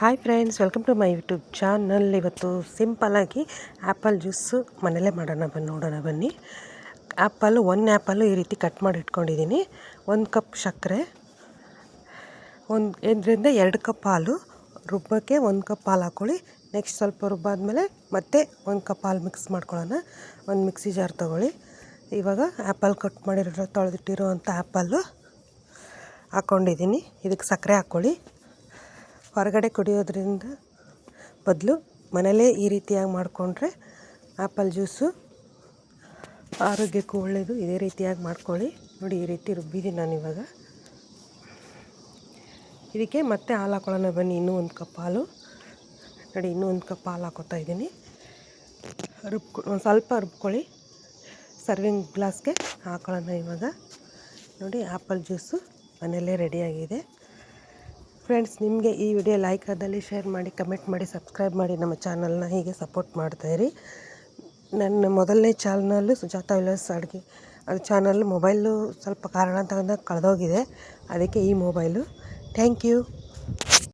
Hi friends welcome to my YouTube channel ಇವತ್ತು ಸಿಂಪಲ್ಲಾಗಿ apple juice ಮನೇಲೇ ಮಾಡೋಣ ಬನ್ನಿ ನೋಡೋಣ ಬನ್ನಿ. ಆ್ಯಪಲ್ಲು ಒನ್ ಆ್ಯಪಲ್ಲು ಈ ರೀತಿ ಕಟ್ ಮಾಡಿ ಇಟ್ಕೊಂಡಿದ್ದೀನಿ. ಒಂದು ಕಪ್ ಸಕ್ಕರೆ, ಒಂದು, ಇದರಿಂದ ಎರಡು ಕಪ್ ಹಾಲು ರುಬ್ಬಕ್ಕೆ ಒಂದು ಕಪ್ ಹಾಲು ಹಾಕ್ಕೊಳ್ಳಿ. ನೆಕ್ಸ್ಟ್ ಸ್ವಲ್ಪ ರುಬ್ಬಾದ್ಮೇಲೆ ಮತ್ತೆ ಒಂದು ಕಪ್ ಹಾಲು ಮಿಕ್ಸ್ ಮಾಡ್ಕೊಳ್ಳೋಣ. ಒಂದು ಮಿಕ್ಸಿ ಜಾರ್ ತೊಗೊಳ್ಳಿ. ಇವಾಗ ಆ್ಯಪಲ್ ಕಟ್ ಮಾಡಿರೋ ತೊಳೆದಿಟ್ಟಿರುವಂಥ ಆ್ಯಪಲ್ಲು ಹಾಕ್ಕೊಂಡಿದ್ದೀನಿ. ಇದಕ್ಕೆ ಸಕ್ಕರೆ ಹಾಕ್ಕೊಳ್ಳಿ. ಹೊರಗಡೆ ಕುಡಿಯೋದ್ರಿಂದ ಬದಲು ಮನೆಯಲ್ಲೇ ಈ ರೀತಿಯಾಗಿ ಮಾಡಿಕೊಂಡ್ರೆ ಆ್ಯಪಲ್ ಜ್ಯೂಸು ಆರೋಗ್ಯಕ್ಕೂ ಒಳ್ಳೆಯದು ಇದೇ ರೀತಿಯಾಗಿ ಮಾಡ್ಕೊಳ್ಳಿ. ನೋಡಿ ಈ ರೀತಿ ರುಬ್ಬಿದ್ದೀನಿ ನಾನು ಇವಾಗ. ಇದಕ್ಕೆ ಮತ್ತೆ ಹಾಲು ಹಾಕೊಳ್ಳೋಣ ಬನ್ನಿ. ಇನ್ನೂ ಒಂದು ಕಪ್ ಹಾಲು. ನೋಡಿ, ಇನ್ನೂ ಒಂದು ಕಪ್ ಹಾಲು ಹಾಕೋತಾ ಇದ್ದೀನಿ. ರುಬ್ಕೊ, ಒಂದು ಸ್ವಲ್ಪ ರುಬ್ಕೊಳ್ಳಿ. ಸರ್ವಿಂಗ್ ಗ್ಲಾಸ್ಗೆ ಹಾಕೊಳ್ಳೋಣ ಇವಾಗ. ನೋಡಿ ಆ್ಯಪಲ್ ಜ್ಯೂಸು ಮನೆಯಲ್ಲೇ ರೆಡಿಯಾಗಿದೆ. ಫ್ರೆಂಡ್ಸ್ ನಿಮಗೆ ಈ ವಿಡಿಯೋ ಲೈಕ್ ಆದಲ್ಲಿ ಶೇರ್ ಮಾಡಿ ಕಮೆಂಟ್ ಮಾಡಿ ಸಬ್ಸ್ಕ್ರೈಬ್ ಮಾಡಿ ನಮ್ಮ ಚಾನಲ್ನ ಹೀಗೆ ಸಪೋರ್ಟ್ ಮಾಡ್ತಾಯಿರಿ ನನ್ನ ಮೊದಲನೇ ಚಾನಲ್ಲು ಸುಜಾತ ವಿಲಾಸ್ ಅಡುಗೆ. ಅದು ಚಾನಲ್ ಮೊಬೈಲು ಸ್ವಲ್ಪ ಕಾರಣ ಕಾರಣಾಂತರದಿಂದ ಕಳೆದೋಗಿದೆ. ಅದಕ್ಕೆ ಈ ಮೊಬೈಲು ಥ್ಯಾಂಕ್ ಯು